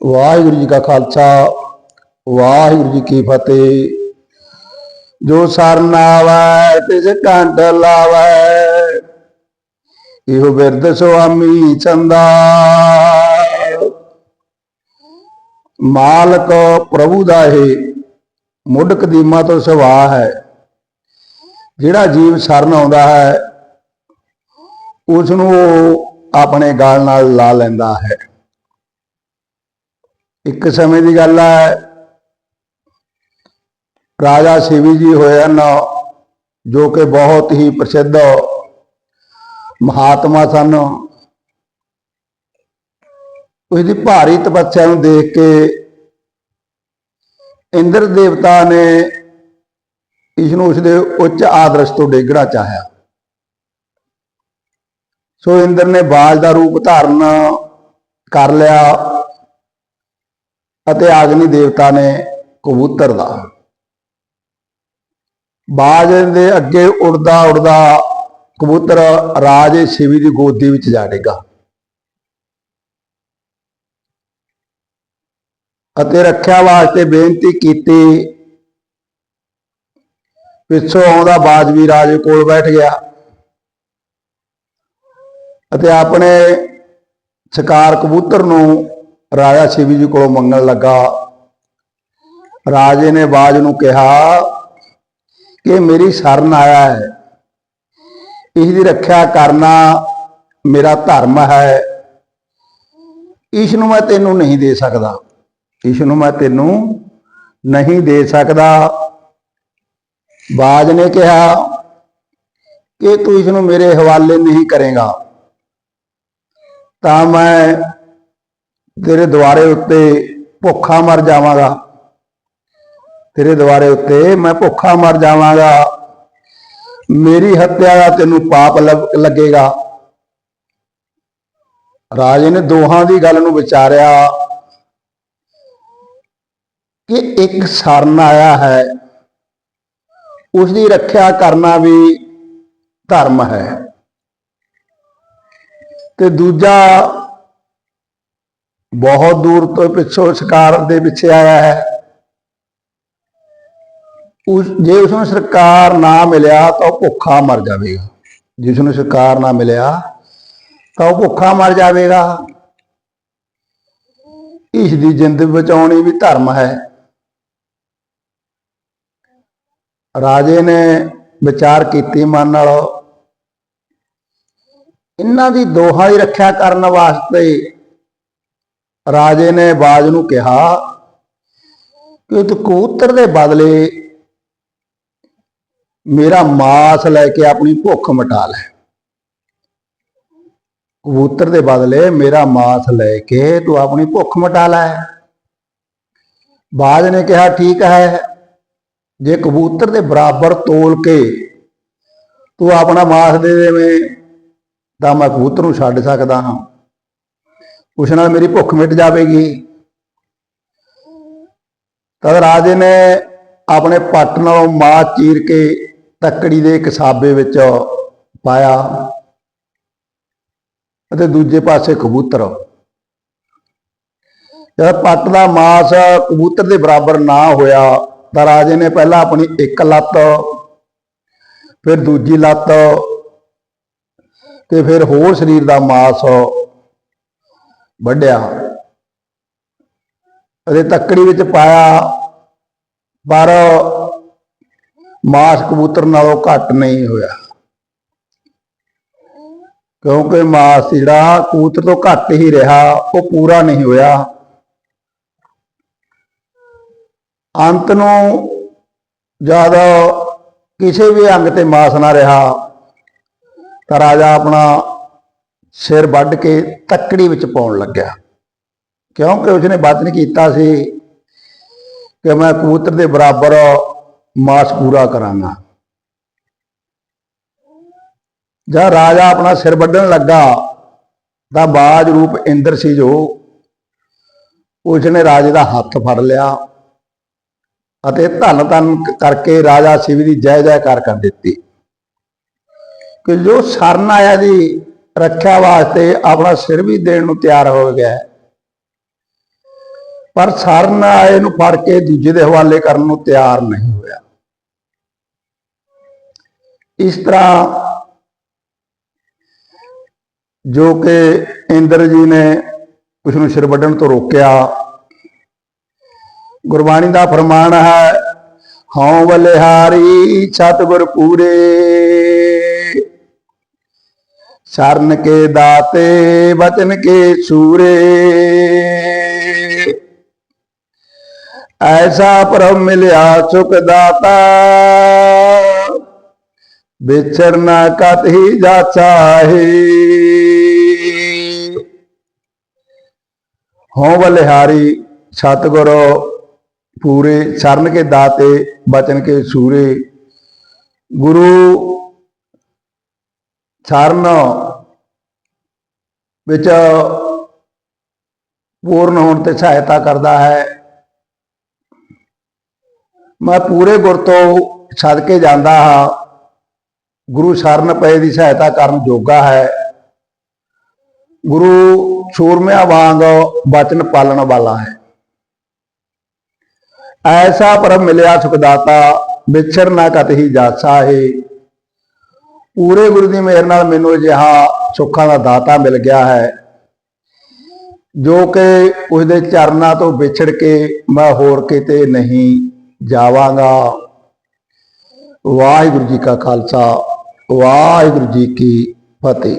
ਵਾਹਿਗੁਰੂ ਜੀ ਕਾ ਖਾਲਸਾ, ਵਾਹਿਗੁਰੂ ਜੀ ਕੀ ਫਤਿਹ। ਜੋ ਸਰਨ ਆਵੈ, ਤਿਸ ਕੰਠ ਲਾਵੈ, ਇਹੋ ਬਿਰਦ ਸੁਆਮੀ ਚੰਦਾ ਮਾਲਕ ਪ੍ਰਭੂ ਦਾ ਇਹ ਮੁੱਢ ਕਦੀਮਾ ਤੋਂ ਸਵਾ ਹੈ। ਜਿਹੜਾ ਜੀਵ ਸ਼ਰਨ ਆਉਂਦਾ ਹੈ ਉਸ ਨੂੰ ਉਹ ਆਪਣੇ ਗਾਲ ਨਾਲ ਲਾ ਲੈਂਦਾ ਹੈ। ਇੱਕ ਸਮੇਂ ਦੀ ਗੱਲ ਹੈ ਰਾਜਾ ਸਿਵੀ ਜੀ ਹੋਏ ਹਨ, ਜੋ ਕਿ ਬਹੁਤ ਹੀ ਪ੍ਰਸਿੱਧ ਮਹਾਤਮਾ ਸਨ। ਉਸ ਦੀ ਭਾਰੀ ਤਪੱਸਿਆ ਨੂੰ ਦੇਖ ਕੇ ਇੰਦਰ ਦੇਵਤਾ ਨੇ ਇਸ ਨੂੰ ਉਸ ਦੇ ਉੱਚ ਆਦਰਸ਼ ਤੋਂ ਡੇਗਣਾ ਚਾਹਿਆ। ਸੋ ਇੰਦਰ ਨੇ ਬਾਜ ਦਾ ਰੂਪ ਧਾਰਨ ਕਰ ਲਿਆ। ਅਤੇ ਆਗਨੀ ਦੇਵਤਾ ਨੇ ਕਬੂਤਰ ਦਾ। ਬਾਜ ਦੇ ਅੱਗੇ ਉੜਦਾ ਉੜਦਾ ਕਬੂਤਰ ਰਾਜੇ ਸ਼ਿਵੀ ਦੀ ਗੋਦੀ ਵਿੱਚ ਜਾ ਡਿੱਗਾ। ਅਤੇ ਰੱਖਿਆ ਵਾਸਤੇ ਬੇਨਤੀ ਕੀਤੀ, ਪਿੱਛੋਂ ਆਉਂਦਾ ਬਾਜ ਵੀ ਰਾਜੇ ਕੋਲ ਬੈਠ ਗਿਆ ਅਤੇ ਆਪਣੇ ਸ਼ਿਕਾਰ ਕਬੂਤਰ ਨੂੰ ਰਾਜਾ ਸ਼ਿਵ ਜੀ ਕੋਲੋਂ ਮੰਗਣ ਲੱਗਾ। ਰਾਜੇ ਨੇ ਬਾਜ ਨੂੰ ਕਿਹਾ ਕਿ ਮੇਰੀ ਸ਼ਰਨ ਆਇਆ ਹੈ। ਇਸ ਦੀ ਰੱਖਿਆ ਕਰਨਾ ਮੇਰਾ ਧਰਮ ਹੈ। ਇਸ ਨੂੰ ਮੈਂ ਤੈਨੂੰ ਨਹੀਂ ਦੇ ਸਕਦਾ। ਇਸ ਨੂੰ ਮੈਂ ਤੈਨੂੰ ਨਹੀਂ ਦੇ ਸਕਦਾ। ਬਾਜ ਨੇ ਕਿਹਾ ਕਿ ਤੂੰ ਇਸ ਨੂੰ ਮੇਰੇ ਹਵਾਲੇ ਨਹੀਂ ਕਰੇਗਾ। ਤਾਂ ਮੈਂ ਤੇਰੇ ਦੁਆਰੇ ਉੱਤੇ ਭੁੱਖਾ ਮਰ ਜਾਵਾਂਗਾ। ਤੇਰੇ ਦੁਆਰੇ ਉੱਤੇ ਮੈਂ ਭੁੱਖਾ ਮਰ ਜਾਵਾਂਗਾ। ਮੇਰੀ ਹੱਤਿਆ ਦਾ ਤੈਨੂੰ ਪਾਪ ਲੱਗੇਗਾ। ਰਾਜੇ ਨੇ ਦੋਹਾਂ ਦੀ ਗੱਲ ਨੂੰ ਵਿਚਾਰਿਆ ਕਿ ਇੱਕ ਸਰਨ ਆਇਆ ਹੈ। ਉਸ ਦੀ ਰੱਖਿਆ ਕਰਨਾ ਵੀ ਧਰਮ ਹੈ। ਤੇ ਦੂਜਾ ਬਹੁਤ ਦੂਰ ਤੋਂ ਪਿੱਛੋਂ ਸ਼ਿਕਾਰ ਦੇ ਪਿੱਛੇ ਆਇਆ ਹੈ। ਉਸ, ਜੇ ਉਸ ਨੂੰ ਸਰਕਾਰ ਨਾ ਮਿਲਿਆ ਤਾਂ ਉਹ ਭੁੱਖਾ ਮਰ ਜਾਵੇਗਾ। ਜਿਸ ਨੂੰ ਸਰਕਾਰ ਨਾ ਮਿਲਿਆ ਤਾਂ ਉਹ ਭੁੱਖਾ ਮਰ ਜਾਵੇਗਾ। ਇਸ ਦੀ ਜਿੰਦ ਬਚਾਉਣੀ ਵੀ ਧਰਮ ਹੈ। ਰਾਜੇ ਨੇ ਵਿਚਾਰ ਕੀਤੀ ਮਨ ਨਾਲ। ਇਹਨਾਂ ਦੀ ਦੋਹਾਂ ਦੀ ਰੱਖਿਆ ਕਰਨ ਵਾਸਤੇ ਰਾਜੇ ਨੇ ਬਾਜ ਨੂੰ ਕਿਹਾ ਕਿ ਤੂੰ ਕਬੂਤਰ ਦੇ ਬਦਲੇ ਮੇਰਾ ਮਾਸ ਲੈ ਕੇ ਆਪਣੀ ਭੁੱਖ ਮਿਟਾ ਲੈ। ਕਬੂਤਰ ਦੇ ਬਦਲੇ ਮੇਰਾ ਮਾਸ ਲੈ ਕੇ ਤੂੰ ਆਪਣੀ ਭੁੱਖ ਮਿਟਾ ਲੈ। ਬਾਜ ਨੇ ਕਿਹਾ, ਠੀਕ ਹੈ, ਜੇ ਕਬੂਤਰ ਦੇ ਬਰਾਬਰ ਤੋਲ ਕੇ ਤੂੰ ਆਪਣਾ ਮਾਸ ਦੇ ਦੇਵੇਂ ਤਾਂ ਮੈਂ ਕਬੂਤਰ ਨੂੰ ਛੱਡ ਸਕਦਾ ਹਾਂ। ਉਸ ਨਾਲ ਮੇਰੀ ਭੁੱਖ ਮਿਟ ਜਾਵੇਗੀ। ਤਦ ਰਾਜੇ ਨੇ ਆਪਣੇ ਪੱਟ ਨਾਲੋਂ ਮਾਸ ਚੀਰ ਕੇ ਤੱਕੜੀ ਦੇ ਕਸਾਬੇ ਵਿੱਚ ਪਾਇਆ ਅਤੇ ਦੂਜੇ ਪਾਸੇ ਕਬੂਤਰ। ਜਦ ਪੱਟ ਦਾ ਮਾਸ ਕਬੂਤਰ ਦੇ ਬਰਾਬਰ ਨਾ ਹੋਇਆ, ਤਾਂ ਰਾਜੇ ਨੇ ਪਹਿਲਾਂ ਆਪਣੀ ਇੱਕ ਲੱਤ, ਫਿਰ ਦੂਜੀ ਲੱਤ, ਤੇ ਫਿਰ ਹੋਰ ਸਰੀਰ ਦਾ ਮਾਸ ਵੱਢਿਆ। ਅਤੇ ਤੱਕੜੀ ਵਿੱਚ ਪਾਇਆ, ਪਰ ਮਾਸ ਕਬੂਤਰ ਨਾਲੋਂ ਘੱਟ ਨਹੀਂ ਹੋਇਆ। ਕਿਉਂਕਿ ਮਾਸ ਜਿਹੜਾ ਕਬੂਤਰ ਤੋਂ ਘੱਟ ਹੀ ਰਿਹਾ, ਉਹ ਪੂਰਾ ਨਹੀਂ ਹੋਇਆ। ਅੰਤ ਨੂੰ ਜਦ ਕਿਸੇ ਵੀ ਅੰਗ ਤੇ ਮਾਸ ਨਾ ਰਿਹਾ, ਤਾਂ ਰਾਜਾ ਆਪਣਾ ਸਿਰ ਵੱਢ ਕੇ ਤੱਕੜੀ ਵਿੱਚ ਪਾਉਣ ਲੱਗਿਆ। ਕਿਉਂਕਿ ਉਸਨੇ ਵਚਨ ਕੀਤਾ ਸੀ ਕਿ ਮੈਂ ਕਬੂਤਰ ਦੇ ਬਰਾਬਰ ਮਾਸ ਪੂਰਾ ਕਰਾਂਗਾ। ਜਦ ਰਾਜਾ ਆਪਣਾ ਸਿਰ ਵੱਢਣ ਲੱਗਾ ਤਾਂ ਬਾਜ ਰੂਪ ਇੰਦਰ ਸੀ ਜੋ ਉਸਨੇ ਰਾਜੇ ਦਾ ਹੱਥ ਫੜ ਲਿਆ ਅਤੇ ਧੰਨ ਧੰਨ ਕਰਕੇ ਰਾਜਾ ਸ਼ਿਵ ਦੀ ਜੈ ਜੈਕਾਰ ਕਰ ਦਿੱਤੀ। ਕਿ ਜੋ ਸ਼ਰਨ ਆਇਆ ਜੀ ਰੱਖਿਆ ਵਾਸਤੇ ਆਪਣਾ ਸਿਰ ਵੀ ਦੇਣ ਨੂੰ ਤਿਆਰ ਹੋ ਗਿਆ ਪਰ ਸਰਨ ਆਏ ਨੂੰ ਫੜ ਕੇ ਦੂਜੇ ਦੇ ਹਵਾਲੇ ਕਰਨ ਨੂੰ ਤਿਆਰ ਨਹੀਂ ਹੋਇਆ। ਇਸ ਤਰ੍ਹਾਂ ਜੋ ਕਿ ਇੰਦਰ ਜੀ ਨੇ ਉਸ ਨੂੰ ਸਿਰ ਵੱਢਣ ਤੋਂ ਰੋਕਿਆ। ਗੁਰਬਾਣੀ ਦਾ ਫਰਮਾਨ ਹੈ, ਹਉ ਬਲਿਹਾਰੀ ਸਤਿਗੁਰ ਪੂਰੇ। ਸ਼ਰਨ ਕੇ ਦਾਤੇ ਬਚਨ ਕੇ ਸੂਰੇ ਐਸਾ ਪਰਮ ਮਿਲਿਆ ਸੁਖ ਦਾਤਾ ਵਿਚਰ ਨਾ ਕਤ ਹੀ ਜਾ ਚਾਹੇ ਹੋਂ ਬਲਿਹਾਰੀ ਸਤਿਗੁਰ ਪੂਰੇ ਸ਼ਰਨ ਕੇ ਦਾਤੇ ਬਚਨ ਕੇ ਸੂਰੇ ਗੁਰੂ ਵਿੱਚ ਪੂਰਨ ਹੋਣ ਤੇ ਸਹਾਇਤਾ ਕਰਦਾ ਹੈ। ਮੈਂ ਪੂਰੇ ਗੁਰ ਤੋਂ ਛੱਡ ਕੇ ਜਾਂਦਾ ਹਾਂ। ਗੁਰੂ ਸ਼ਰਨ ਪਏ ਦੀ ਸਹਾਇਤਾ ਕਰਨ ਜੋਗਾ ਹੈ। ਗੁਰੂ ਸੂਰਮਿਆਂ ਵਾਂਗ ਬਚਨ ਪਾਲਣ ਵਾਲਾ ਹੈ। ਐਸਾ ਪਰਮ ਮਿਲਿਆ ਸੁਖਦਾਤਾ ਵਿਛੜ ਨਾ ਕਤ ਹੀ ਜਾਸਾ ਹੈ। ਪੂਰੇ ਗੁਰੂ ਦੀ ਮਿਹਰ ਨਾਲ ਮੈਨੂੰ ਅਜਿਹਾ ਸੁੱਖਾਂ ਦਾ ਦਾਤਾ ਮਿਲ ਗਿਆ ਹੈ, ਜੋ ਕਿ ਉਸ ਦੇ ਚਰਨਾਂ ਤੋਂ ਵਿਛੜ ਕੇ ਮੈਂ ਹੋਰ ਕਿਤੇ ਨਹੀਂ ਜਾਵਾਂਗਾ। ਵਾਹਿਗੁਰੂ ਜੀ ਕਾ ਖਾਲਸਾ, ਵਾਹਿਗੁਰੂ ਜੀ ਕੀ ਫਤਿਹ।